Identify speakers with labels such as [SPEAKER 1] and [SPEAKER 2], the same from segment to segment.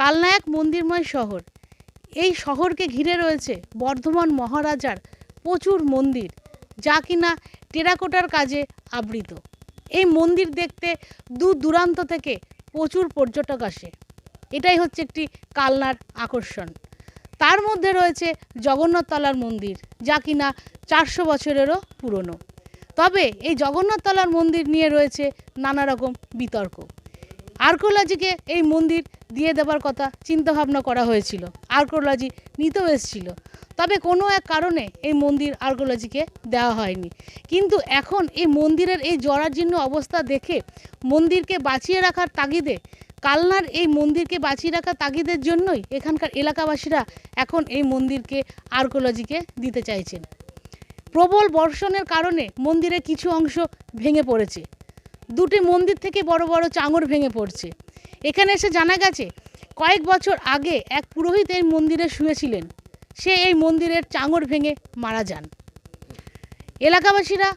[SPEAKER 1] কালনা এক মন্দিরময় শহর। এই শহরকে ঘিরে রয়েছে বর্ধমান মহারাজার প্রচুর মন্দির, যা কিনা টেরাকোটার কাজে আবৃত। এই মন্দির দেখতে দূর দূরান্ত থেকে প্রচুর পর্যটক আসে। এটাই হচ্ছে একটি কালনার আকর্ষণ। তার মধ্যে রয়েছে জগন্নাথতলার মন্দির, যা কিনা চারশো বছরেরও পুরনো। তবে এই জগন্নাথতলার মন্দির নিয়ে রয়েছে নানা রকম বিতর্ক। আর্কোলজিকে এই মন্দির দিয়ে দেবার কথা চিন্তাভাবনা করা হয়েছিল। আর্কোলজি নিতেও এসেছিল। তবে কোনো এক কারণে এই মন্দির আর্কোলজিকে দেওয়া হয়নি। কিন্তু এখন এই মন্দিরের এই জরাজীর্ণ অবস্থা দেখে মন্দিরকে বাঁচিয়ে রাখার তাগিদে, কালনার এই মন্দিরকে বাঁচিয়ে রাখার তাগিদের জন্যই এখানকার এলাকাবাসীরা এখন এই মন্দিরকে আর্কোলজিকে দিতে চাইছেন। প্রবল বর্ষণের কারণে মন্দিরের কিছু অংশ ভেঙে পড়েছে। দুটি মন্দির থেকে বড় বড় চাঙর ভেঙে পড়ছে। এখানে এসে জানা গেছে, কয়েক বছর আগে এক পুরোহিত এই মন্দিরে শুয়েছিলেন। সে এই মন্দিরের চাঙর ভেঙে মারা যান। এলাকাবাসীরা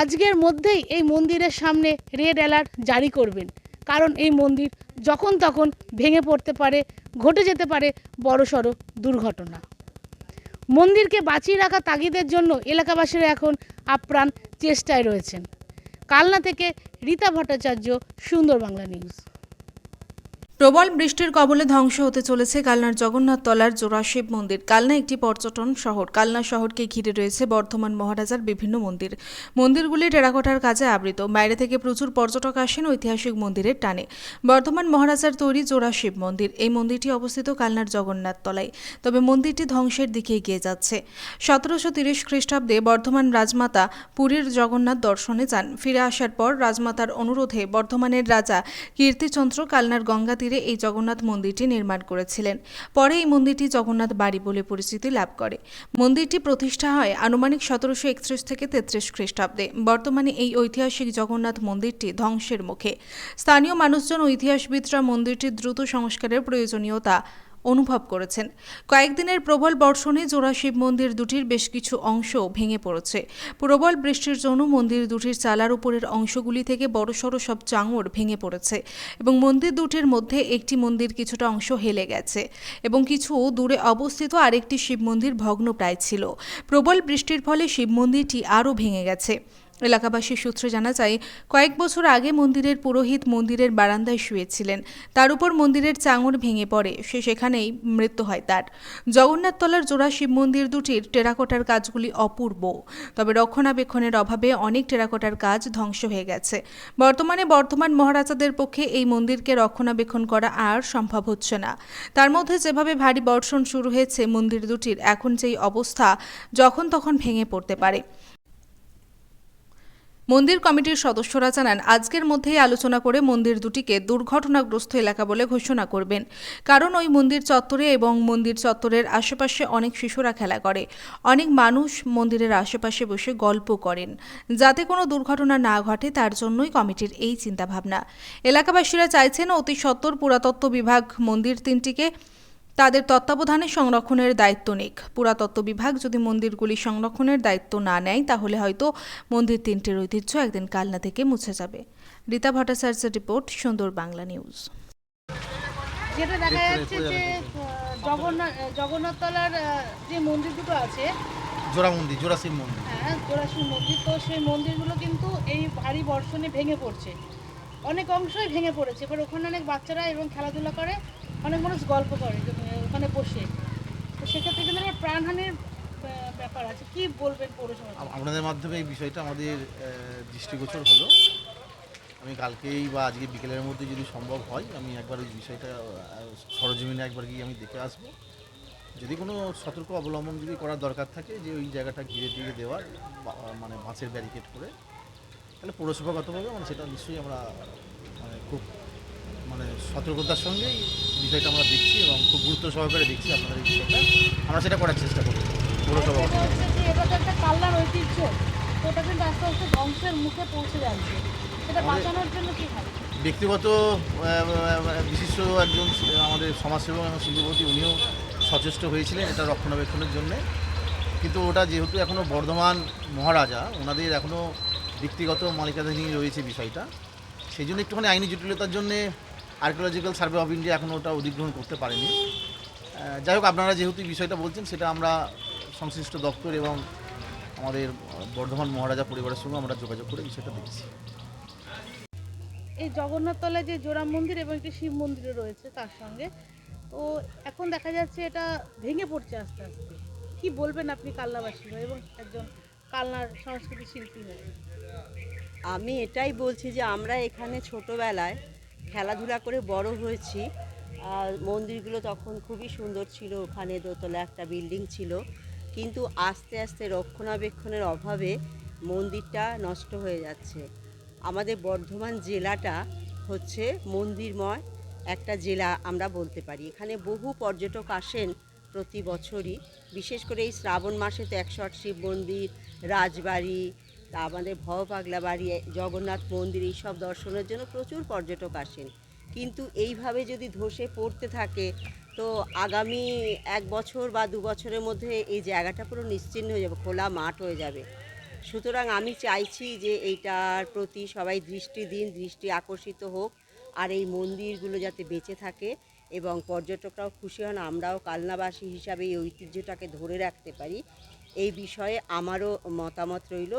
[SPEAKER 1] আজকের মধ্যেই এই মন্দিরের সামনে রেড অ্যালার্ট জারি করবেন। কারণ এই মন্দির যখন তখন ভেঙে পড়তে পারে, ঘটে যেতে পারে বড়সড় দুর্ঘটনা। মন্দিরকে বাঁচিয়ে রাখা তাগিদের জন্য এলাকাবাসীরা এখন আপ্রাণ চেষ্টায় রয়েছেন। কালনা থেকে রীতা ভট্টাচার্য সুন্দর বাংলা নিউজ
[SPEAKER 2] প্রবল বৃষ্টির কবলে ধ্বংস হতে চলেছে কালনার জগন্নাথ তলার জোড়া শিব মন্দির। কালনা একটি পর্যটন শহর। কালনা শহরকে ঘিরে রয়েছে বর্ধমান মহারাজার বিভিন্ন মন্দির। মন্দিরগুলি টেরাকোটার কাজে আবৃত। বাইরে থেকে প্রচুর পর্যটক আসেন ঐতিহাসিক মন্দিরের টানে। বর্ধমান মহারাজার তৈরি জোড়া শিব মন্দির। এই মন্দিরটি অবস্থিত কালনার জগন্নাথ তলায়। তবে মন্দিরটি ধ্বংসের দিকে এগিয়ে যাচ্ছে। সতেরোশো তিরিশ খ্রিস্টাব্দে বর্ধমান রাজমাতা পুরীর জগন্নাথ দর্শনে যান। ফিরে আসার পর রাজমাতার অনুরোধে বর্ধমানের রাজা কীর্তিচন্দ্র কালনার গঙ্গা তীরে এই জগন্নাথ মন্দিরটি নির্মাণ করেছিলেন। পরে এই মন্দিরটি জগন্নাথ বাড়ি বলে পরিচিতি লাভ করে। মন্দিরটি প্রতিষ্ঠা হয় আনুমানিক সতেরোশো একত্রিশ থেকে তেত্রিশ খ্রিস্টাব্দে। বর্তমানে এই ঐতিহাসিক জগন্নাথ মন্দিরটি ধ্বংসের মুখে। স্থানীয় মানুষজন ঐতিহাসবিদরা ইতিহাসবিদরা মন্দিরটির দ্রুত সংস্কারের প্রয়োজনীয়তা অনুভব করেছেন। কয়েকদিনের প্রবল বর্ষণে জোড়া শিব মন্দির দুটির বেশ কিছু অংশ ভেঙে পড়েছে। প্রবল বৃষ্টির জন্য মন্দির দুটির চালার উপরের অংশগুলি থেকে বড়সড় সব চাঙড় ভেঙে পড়েছে এবং মন্দির দুটির মধ্যে একটি মন্দির কিছুটা অংশ হেলে গেছে এবং কিছু দূরে অবস্থিত আরেকটি শিব মন্দির ভগ্নপ্রায় ছিল। প্রবল বৃষ্টির ফলে শিব মন্দিরটি আরও ভেঙে গেছে। এলাকাবাসীর সূত্রে জানা যায়, কয়েক বছর আগে মন্দিরের পুরোহিত মন্দিরের বারান্দায় শুয়েছিলেন। তার উপর মন্দিরের চাঙড় ভেঙে পড়ে। সে সেখানেই মৃত্যু হয় তার। জগন্নাথতলার জোড়া শিব মন্দির দুটির টেরাকোটার কাজগুলি অপূর্ব। তবে রক্ষণাবেক্ষণের অভাবে অনেক টেরাকোটার কাজ ধ্বংস হয়ে গেছে। বর্তমানে বর্ধমান মহারাজাদের পক্ষে এই মন্দিরকে রক্ষণাবেক্ষণ করা আর সম্ভব হচ্ছে না। তার মধ্যে যেভাবে ভারী বর্ষণ শুরু হয়েছে মন্দির দুটির, এখন যেই অবস্থা যখন তখন ভেঙে পড়তে পারে। মন্দির কমিটির সদস্যরা জানান, আজকের মধ্যেই আলোচনা করে মন্দির দুটিকে দুর্ঘটনাগ্রস্ত এলাকা বলে ঘোষণা করবেন। কারণ ওই মন্দির চত্বরে এবং মন্দির চত্বরের আশেপাশে অনেক শিশুরা খেলা করে। অনেক মানুষ মন্দিরের আশেপাশে বসে গল্প করেন। যাতে কোনো দুর্ঘটনা না ঘটে, তার জন্যই কমিটির এই চিন্তাভাবনা। এলাকাবাসীরা চাইছেন অতি সত্বর পুরাতত্ত্ব বিভাগ মন্দির তিনটিকে তাদের তত্ত্বাবধানে সংরক্ষণের দায়িত্ব নিক। পুরাতত্ত্ব বিভাগ যদি মন্দিরগুলি সংরক্ষণের দায়িত্ব না নেয় তাহলে হয়তো মন্দির তিনটির ঐতিহ্য একদিন কালনা থেকে মুছে যাবে। রীতা ভট্টাচার্যের রিপোর্ট সুন্দর বাংলা নিউজ।
[SPEAKER 1] যেটা দেখা যাচ্ছে যে জগন্নাথ জগন্নাথতলার যে মন্দির দুটো আছে।
[SPEAKER 3] জোড়া মন্দির জোড়া শিব মন্দির।
[SPEAKER 1] হ্যাঁ জোড়াশি মন্দির। তো সেই মন্দিরগুলো কিন্তু এই ভারী বর্ষণে ভেঙে পড়ছে। অনেক অংশই ভেঙে পড়েছে। এবার ওখানে অনেক বাচ্চারা এবং খেলাধুলা করে। অনেক মানুষ গল্প করে ওখানে বসে। তো সেক্ষেত্রে কিন্তু প্রাণহানির ব্যাপার আছে। কি বলবেন পৌরসভা?
[SPEAKER 3] আপনাদের মাধ্যমে এই বিষয়টা আমাদের দৃষ্টিগোচর হলো। আমি কালকেই বা আজকে বিকেলের মধ্যে যদি সম্ভব হয়, আমি একবার ওই বিষয়টা সরজমিনে একবার গিয়ে আমি দেখে আসব। যদি কোনো সতর্ক অবলম্বন যদি করার দরকার থাকে, যে ওই জায়গাটা ঘিরে দিয়ে দেওয়ার মানে বাঁশের ব্যারিকেড করে, তাহলে পৌরসভাগতভাবে মানে সেটা নিশ্চয়ই আমরা মানে খুব মানে সতর্কতার সঙ্গেই বিষয়টা আমরা দেখছি এবং খুব গুরুত্ব সহকারে দেখছি আপনাদের এই বিষয়টা। আমরা সেটা করার চেষ্টা করব পৌরসভা
[SPEAKER 1] সেটা হচ্ছে যে এটা তো একটা কাল্লার ঐতিহ্য। ওটা কিন্তু আস্তে আস্তে ধ্বংসের মুখে পৌঁছে যাচ্ছে। সেটা বাঁচানোর জন্য কি হয়?
[SPEAKER 3] ব্যক্তিগত বিশিষ্ট একজন আমাদের সমাজসেবক এবং শিল্পপতি উনিও সচেষ্ট হয়েছিলেন এটা রক্ষণাবেক্ষণের জন্যে। কিন্তু ওটা যেহেতু এখনও বর্ধমান মহারাজা ওনাদের এখনও ব্যক্তিগত মালিকানাধীন রয়েছে বিষয়টা। সেই জন্য একটুখানি আইনি জটিলতার জন্যে আর্কিওলজিক্যাল সার্ভে অফ ইন্ডিয়া এখনও ওটা অধিগ্রহণ করতে পারেনি। যাই হোক আপনারা যেহেতু বিষয়টা বলছেন সেটা আমরা সংশ্লিষ্ট দপ্তর এবং আমাদের বর্ধমান মহারাজা পরিবারের সঙ্গে আমরা যোগাযোগ করে বিষয়টা দেখছি।
[SPEAKER 1] এই জগন্নাথ তলায় যে জোড়া মন্দির এবং একটি শিব মন্দিরও রয়েছে তার সঙ্গে। তো এখন দেখা যাচ্ছে এটা ভেঙে পড়ছে আস্তে আস্তে। কি বলবেন আপনি কালনাবাসী হয়ে এবং একজন কালনার সংস্কৃতি শিল্পী হয়ে?
[SPEAKER 4] আমি এটাই বলছি যে আমরা এখানে ছোটোবেলায় খেলাধুলা করে বড় হয়েছি। আর মন্দিরগুলো তখন খুবই সুন্দর ছিল, ওখানে দোতলা একটা বিল্ডিং ছিল। কিন্তু আস্তে আস্তে রক্ষণাবেক্ষণের অভাবে মন্দিরটা নষ্ট হয়ে যাচ্ছে। আমাদের বর্ধমান জেলাটা হচ্ছে মন্দিরময় একটা জেলা আমরা বলতে পারি। এখানে বহু পর্যটক আসেন প্রতি বছরই। বিশেষ করে এই শ্রাবণ মাসে তো একশো আট শিব মন্দির, রাজবাড়ি তা আমাদের ভব পাগলা বাড়ি, জগন্নাথ মন্দির এইসব দর্শনের জন্য প্রচুর পর্যটক আসেন। কিন্তু এইভাবে যদি ধসে পড়তে থাকে, তো আগামী এক বছর বা দু বছরের মধ্যে এই জায়গাটা পুরো নিশ্চিহ্ন হয়ে যাবে, খোলা মাঠ হয়ে যাবে। সুতরাং আমি চাইছি যে এইটার প্রতি সবাই দৃষ্টি দিন, দৃষ্টি আকর্ষিত হোক, আর এই মন্দিরগুলো যাতে বেঁচে থাকে এবং পর্যটকরাও খুশি হন, আমরাও কালনাবাসী হিসাবে এই ঐতিহ্যটাকে ধরে রাখতে পারি। এই বিষয়ে আমারও মতামত রইল।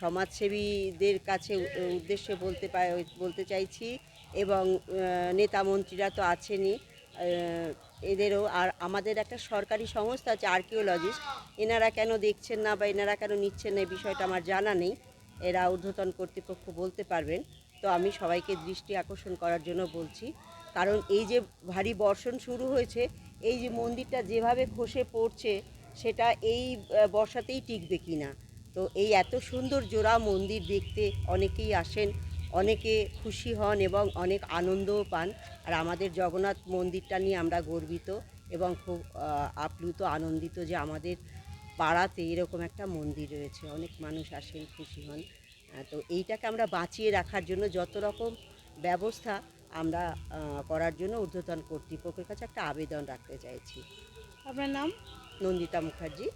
[SPEAKER 4] সমাজসেবীদের কাছে উদ্দেশ্যে বলতে বলতে চাইছি এবং নেতা মন্ত্রীরা তো আছেনই এদেরও আর আমাদের একটা সরকারি সংস্থা আছে আর্কিওলজিস্ট, এনারা কেন দেখছেন না বা এনারা কেন নিচ্ছেন না এই বিষয়টা আমার জানা নেই, এরা ঊর্ধ্বতন কর্তৃপক্ষ বলতে পারবেন, তো আমি সবাইকে দৃষ্টি আকর্ষণ করার জন্য বলছি, কারণ এই যে ভারী বর্ষণ শুরু হয়েছে, এই যে মন্দিরটা যেভাবে খসে পড়ছে, সেটা এই বর্ষাতেই টিকবে কি না তো এই এত সুন্দর জোড়া মন্দির দেখতে অনেকেই আসেন অনেকে খুশি হন এবং অনেক আনন্দও পান। আর আমাদের জগন্নাথ মন্দিরটা নিয়ে আমরা গর্বিত এবং খুব আপ্লুত আনন্দিত যে আমাদের পাড়াতে এরকম একটা মন্দির রয়েছে। অনেক মানুষ আসেন খুশি হন। তো এইটাকে আমরা বাঁচিয়ে রাখার জন্য যত রকম ব্যবস্থা আমরা করার জন্য ঊর্ধ্বতন কর্তৃপক্ষের কাছে একটা আবেদন রাখতে চাইছি।
[SPEAKER 1] আপনার নাম?
[SPEAKER 4] নন্দিতা মুখার্জি।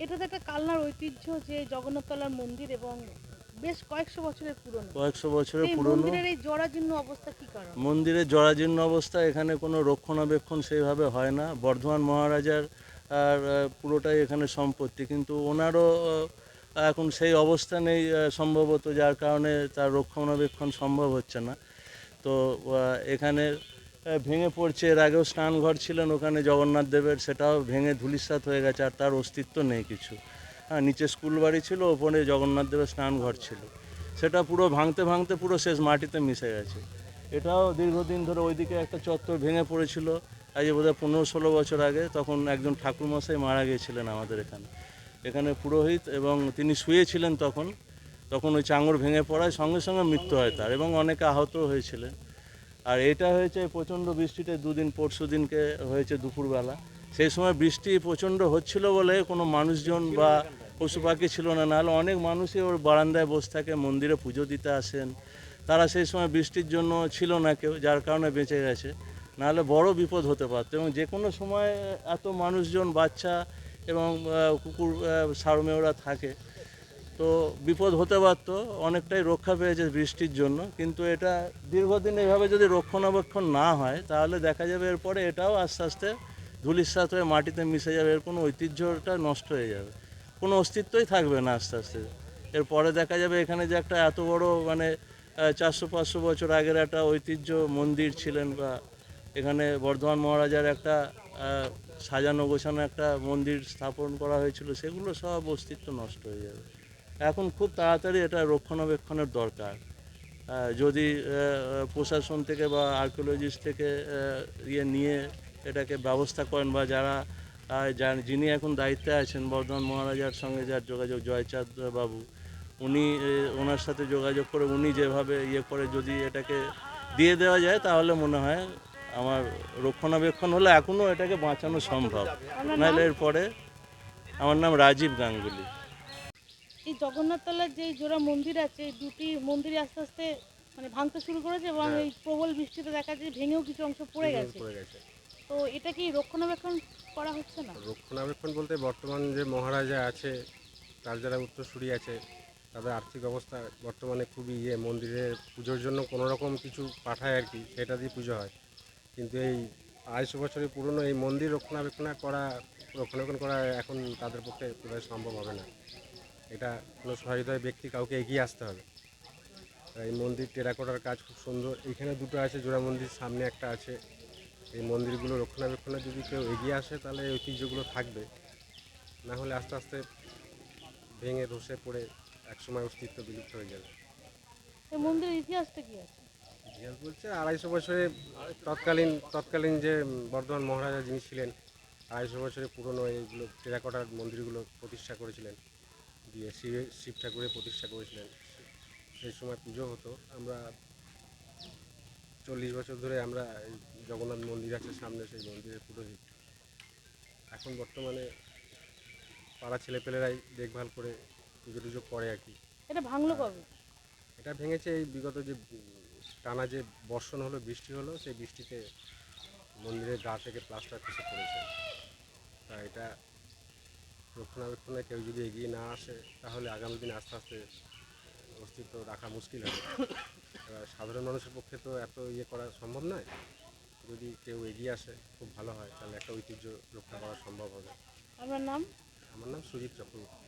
[SPEAKER 1] এটা তো একটা কালনার ঐতিহ্য যে জগন্নাথতলার মন্দির এবং বেশ কয়েকশো বছরের পুরনো।
[SPEAKER 5] কয়েকশো বছরের পুরনো।
[SPEAKER 1] মন্দিরের এই জরাজীর্ণ অবস্থা কি কারণ?
[SPEAKER 5] মন্দিরের জরাজীর্ণ অবস্থা এখানে কোনো রক্ষণাবেক্ষণ সেইভাবে হয় না। বর্ধমান মহারাজার আর পুরোটাই এখানে সম্পত্তি। কিন্তু ওনারও এখন সেই অবস্থা নেই আহ, সম্ভবত যার কারণে তার রক্ষণাবেক্ষণ সম্ভব হচ্ছে না। তো এখানে ভেঙে পড়ছে, এর আগেও স্নানঘর ছিলেন ওখানে জগন্নাথ দেবের, সেটাও ভেঙে ধুলিসাৎ হয়ে গেছে, আর তার অস্তিত্ব নেই কিছু। হ্যাঁ নিচে স্কুল বাড়ি ছিল, ওপরে জগন্নাথ দেবের স্নানঘর ছিল। সেটা পুরো ভাঙতে ভাঙতে পুরো শেষ মাটিতে মিশে গেছে। এটাও দীর্ঘদিন ধরে ওইদিকে একটা চত্বর ভেঙে পড়েছিল। আজ বোধহয় পনেরো ষোলো বছর আগে তখন একজন ঠাকুরমশাই মারা গিয়েছিলেন আমাদের এখানে। এখানে পুরোহিত এবং তিনি শুয়েছিলেন তখন। তখন ওই চাঙড় ভেঙে পড়ায় সঙ্গে সঙ্গে মৃত্যু হয় তার এবং অনেকে আহত হয়েছিলেন। আর এটা হয়েছে প্রচণ্ড বৃষ্টিতে দুদিন, পরশু দিনকে হয়েছে দুপুরবেলা। সেই সময় বৃষ্টি প্রচণ্ড হচ্ছিল বলে কোনো মানুষজন বা পশু পাখি ছিল না। নাহলে অনেক মানুষই ওর বারান্দায় বসে থাকে, মন্দিরে পুজো দিতে আসেন। তারা সেই সময় বৃষ্টির জন্য ছিল না কেউ, যার কারণে বেঁচে গেছে। নাহলে বড় বিপদ হতে পারতো এবং যে কোনো সময় এত মানুষজন, বাচ্চা এবং কুকুর সারমেয়রা থাকে। তো বিপদ হতে পারতো, অনেকটাই রক্ষা পেয়েছে বৃষ্টির জন্য। কিন্তু এটা দীর্ঘদিন এইভাবে যদি রক্ষণাবেক্ষণ না হয়, তাহলে দেখা যাবে এরপরে এটাও আস্তে আস্তে ধুলিস্বাত হয়ে মাটিতে মিশে যাবে। এর কোনো ঐতিহ্যটা নষ্ট হয়ে যাবে। কোনো অস্তিত্বই থাকবে না আস্তে আস্তে। এরপরে দেখা যাবে এখানে যে একটা এত বড় মানে চারশো পাঁচশো বছর আগের একটা ঐতিহ্য মন্দির ছিলেন বা এখানে বর্ধমান মহারাজার একটা সাজানো গোছানো একটা মন্দির স্থাপন করা হয়েছিল, সেগুলো সব অস্তিত্ব নষ্ট হয়ে যাবে। এখন খুব তাড়াতাড়ি এটা রক্ষণাবেক্ষণের দরকার। যদি প্রশাসন থেকে বা আর্কিওলজিস্ট থেকে ইয়ে নিয়ে এটাকে ব্যবস্থা করেন বা যারা যিনি এখন দায়িত্বে আছেন বর্ধমান মহারাজার সঙ্গে যার যোগাযোগ জয়চাঁদ বাবু উনি ওনার সাথে যোগাযোগ করে উনি যেভাবে ইয়ে করে যদি এটাকে দিয়ে দেওয়া যায় তাহলে মনে হয় আমার রক্ষণাবেক্ষণ হলে এখনও এটাকে বাঁচানো সম্ভব। নাহলে এরপরে আমার নাম রাজীব গাঙ্গুলি।
[SPEAKER 1] জগন্নাথতলার যে জোড়া মন্দির আছে এই দুটি মন্দিরে আস্তে আস্তে মানে ভাঙতে শুরু করেছে এবং এই প্রবল বৃষ্টিতে দেখা যায় ভেঙেও কিছু অংশ পড়ে গেছে। তো এটা কি রক্ষণাবেক্ষণ করা হচ্ছে না?
[SPEAKER 6] রক্ষণাবেক্ষণ বলতে বর্তমান যে মহারাজা আছে তার যারা উত্তরসূরি আছে তাদের আর্থিক অবস্থা বর্তমানে খুবই ইয়ে। মন্দিরে পুজোর জন্য কোনো রকম কিছু পাঠায় আর কি সেটা দিয়ে পুজো হয়। কিন্তু এই আড়াইশো বছরের পুরনো এই মন্দির রক্ষণাবেক্ষণ করা রক্ষণাবেক্ষণ করা এখন তাদের পক্ষে সম্ভব হবে না। এটা কোনো সহৃদয় ব্যক্তি কাউকে এগিয়ে আসতে হবে। এই মন্দির টেরাকোটার কাজ খুব সুন্দর। এখানে দুটো আছে জোড়া মন্দির সামনে একটা আছে। এই মন্দিরগুলো রক্ষণাবেক্ষণে যদি কেউ এগিয়ে আসে তাহলে এই ঐতিহ্যগুলো থাকবে। না হলে আস্তে আস্তে ভেঙে ধসে পড়ে একসময় অস্তিত্ব বিলুপ্ত হয়ে যাবে।
[SPEAKER 1] এই মন্দিরের ইতিহাসটা কি আছে?
[SPEAKER 6] ইতিহাস বলছে আড়াইশো বছরে তৎকালীন তৎকালীন যে বর্ধমান মহারাজা যিনি ছিলেন আড়াইশো বছরে পুরনো এইগুলো টেরাকোটার মন্দিরগুলো প্রতিষ্ঠা করেছিলেন। দিয়ে শিব শিব ঠাকুরের প্রতিষ্ঠা করেছিলেন। সেই সময় পুজো হতো। আমরা চল্লিশ বছর ধরে আমরা এই জগন্নাথ মন্দির আছে সামনে সেই মন্দিরের পুরোহিত এখন বর্তমানে পাড়া ছেলেপেলেরাই দেখভাল করে পুজো টুজো করে আর কি।
[SPEAKER 1] এটা ভাঙলো কবে?
[SPEAKER 6] এটা ভেঙেছে এই বিগত যে টানা যে বর্ষণ হলো বৃষ্টি হলো সেই বৃষ্টিতে মন্দিরের গা থেকে প্লাস্টার খসে পড়েছে। তা এটা রক্ষণাবেক্ষণে কেউ যদি এগিয়ে না আসে তাহলে আগামী দিন আস্তে আস্তে অস্তিত্ব রাখা মুশকিল হবে। এবার সাধারণ মানুষের পক্ষে তো এত ইয়ে করা সম্ভব নয়। যদি কেউ এগিয়ে আসে খুব ভালো হয় তাহলে একটা ঐতিহ্য রক্ষা করা সম্ভব হবে।
[SPEAKER 1] আমার নাম?
[SPEAKER 6] আমার নাম সুজিত চক্রবর্তী।